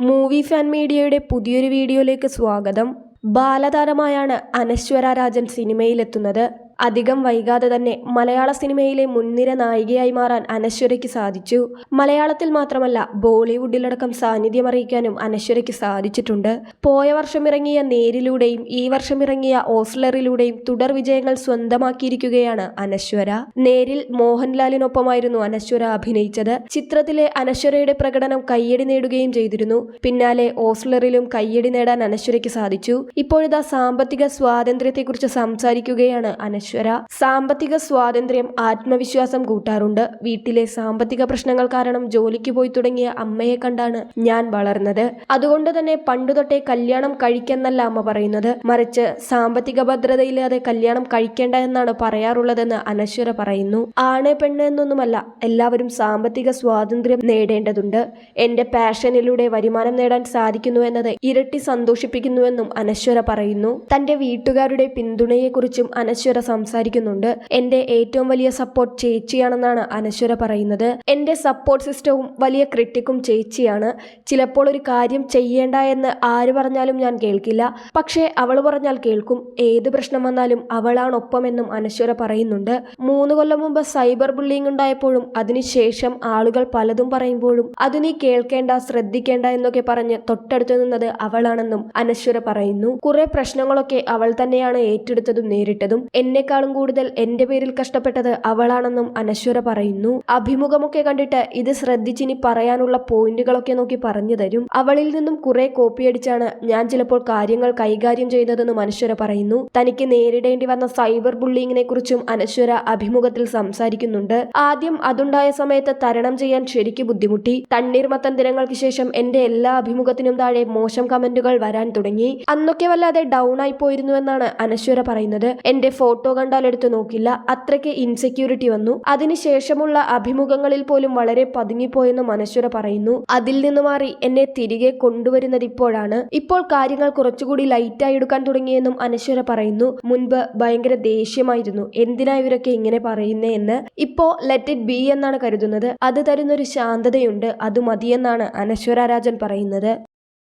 Movie fan മീഡിയയുടെ പുതിയൊരു വീഡിയോയിലേക്ക് സ്വാഗതം. ബാലതാരമായാണ് അനശ്വര രാജൻ സിനിമയിലെത്തുന്നത്. അധികം വൈകാതെ തന്നെ മലയാള സിനിമയിലെ മുൻനിര നായികയായി മാറാൻ അനശ്വരയ്ക്ക് സാധിച്ചു. മലയാളത്തിൽ മാത്രമല്ല ബോളിവുഡിലടക്കം സാന്നിധ്യം അറിയിക്കാനും അനശ്വരയ്ക്ക് സാധിച്ചിട്ടുണ്ട്. പോയ വർഷം ഇറങ്ങിയ നേരിലൂടെയും ഈ വർഷം ഇറങ്ങിയ ഓസ്ലറിലൂടെയും തുടർ വിജയങ്ങൾ സ്വന്തമാക്കിയിരിക്കുകയാണ് അനശ്വര. നേരിൽ മോഹൻലാലിനൊപ്പമായിരുന്നു അനശ്വര അഭിനയിച്ചത്. ചിത്രത്തിലെ അനശ്വരയുടെ പ്രകടനം കയ്യടി നേടുകയും ചെയ്തിരുന്നു. പിന്നാലെ ഓസ്ലറിലും കയ്യടി നേടാൻ അനശ്വരയ്ക്ക് സാധിച്ചു. ഇപ്പോഴിതാ സാമ്പത്തിക സ്വാതന്ത്ര്യത്തെക്കുറിച്ച് സംസാരിക്കുകയാണ് അനശ്വര. സാമ്പത്തിക സ്വാതന്ത്ര്യം ആത്മവിശ്വാസം കൂട്ടാറുണ്ട്. വീട്ടിലെ സാമ്പത്തിക പ്രശ്നങ്ങൾ കാരണം ജോലിക്ക് പോയി തുടങ്ങിയ അമ്മയെ കണ്ടാണ് ഞാൻ വളർന്നത്. അതുകൊണ്ട് തന്നെ പണ്ടു തൊട്ടേ കല്യാണം കഴിക്കെന്നല്ല അമ്മ പറയുന്നത്. മറിച്ച് സാമ്പത്തിക ഭദ്രതയില്ലാതെ കല്യാണം കഴിക്കേണ്ട എന്നാണ് പറയാറുള്ളതെന്ന് അനശ്വര പറയുന്നു. ആണ് പെണ്ണ് എന്നൊന്നുമല്ല എല്ലാവരും സാമ്പത്തിക സ്വാതന്ത്ര്യം നേടേണ്ടതുണ്ട്. എന്റെ പാഷനിലൂടെ വരുമാനം നേടാൻ സാധിക്കുന്നു എന്നത് ഇരട്ടി സന്തോഷിപ്പിക്കുന്നുവെന്നും അനശ്വര പറയുന്നു. തന്റെ വീട്ടുകാരുടെ പിന്തുണയെക്കുറിച്ചും അനശ്വര സംസാരിക്കുന്നുണ്ട്. എന്റെ ഏറ്റവും വലിയ സപ്പോർട്ട് ചേച്ചിയാണെന്നാണ് അനശ്വര പറയുന്നത്. എന്റെ സപ്പോർട്ട് സിസ്റ്റവും വലിയ ക്രിട്ടിക്കും ചേച്ചിയാണ്. ചിലപ്പോൾ ഒരു കാര്യം ചെയ്യേണ്ട എന്ന് ആര് പറഞ്ഞാലും ഞാൻ കേൾക്കില്ല. പക്ഷേ അവൾ പറഞ്ഞാൽ കേൾക്കും. ഏത് പ്രശ്നം വന്നാലും അവളാണ് ഒപ്പമെന്നും അനശ്വര പറയുന്നുണ്ട്. മൂന്ന് കൊല്ലം മുമ്പ് സൈബർ ബുള്ളിങ് ഉണ്ടായപ്പോഴും അതിനുശേഷം ആളുകൾ പലതും പറയുമ്പോഴും അത് നീ കേൾക്കേണ്ട ശ്രദ്ധിക്കേണ്ട എന്നൊക്കെ പറഞ്ഞ് തൊട്ടടുത്ത് നിന്നത് അവളാണെന്നും അനശ്വര പറയുന്നു. കുറെ പ്രശ്നങ്ങളൊക്കെ അവൾ തന്നെയാണ് ഏറ്റെടുത്തതും നേരിട്ടതും. എന്നെക്കാളും കൂടുതൽ എന്റെ പേരിൽ കഷ്ടപ്പെട്ടത് അവളാണെന്നും അനശ്വര പറയുന്നു. അഭിമുഖമൊക്കെ കണ്ടിട്ട് ഇത് ശ്രദ്ധിച്ചിനി പറയാനുള്ള പോയിന്റുകളൊക്കെ നോക്കി പറഞ്ഞു തരും. അവളിൽ നിന്നും കുറെ കോപ്പി അടിച്ചാണ് ഞാൻ ചിലപ്പോൾ കാര്യങ്ങൾ കൈകാര്യം ചെയ്തതെന്നും അനശ്വര പറയുന്നു. തനിക്ക് നേരിടേണ്ടി വന്ന സൈബർ ബുള്ളിങ്ങിനെ കുറിച്ചും അനശ്വര അഭിമുഖത്തിൽ സംസാരിക്കുന്നുണ്ട്. ആദ്യം അതുണ്ടായ സമയത്ത് തരണം ചെയ്യാൻ ശരിക്കും ബുദ്ധിമുട്ടി. തണ്ണീർമത്തൻ ദിനങ്ങൾക്ക് ശേഷം എന്റെ എല്ലാ അഭിമുഖത്തിനും താഴെ മോശം കമന്റുകൾ വരാൻ തുടങ്ങി. അന്നൊക്കെ വല്ലാതെ ഡൗൺ ആയി പോയിരുന്നു എന്നാണ് അനശ്വര പറയുന്നത്. എന്റെ ഫോട്ടോ കണ്ടാൽ എടുത്തു നോക്കില്ല. അത്രയ്ക്ക് ഇൻസെക്യൂരിറ്റി വന്നു. അതിനുശേഷമുള്ള അഭിമുഖങ്ങളിൽ പോലും വളരെ പതുങ്ങിപ്പോയെന്ന് മനശ്വര പറയുന്നു. അതിൽ നിന്ന് മാറി എന്നെ തിരികെ കൊണ്ടുവരുന്നത് ഇപ്പോഴാണ്. ഇപ്പോൾ കാര്യങ്ങൾ കുറച്ചുകൂടി ലൈറ്റായി എടുക്കാൻ തുടങ്ങിയെന്നും അനശ്വര പറയുന്നു. മുൻപ് ഭയങ്കര ദേഷ്യമായിരുന്നു. എന്തിനാ ഇവരൊക്കെ ഇങ്ങനെ പറയുന്നേ എന്ന്. ഇപ്പോ ലെറ്റ് ഇറ്റ് ബി എന്നാണ് കരുതുന്നത്. അത് തരുന്നൊരു ശാന്തതയുണ്ട്. അത് മതിയെന്നാണ് അനശ്വര രാജൻ പറയുന്നത്.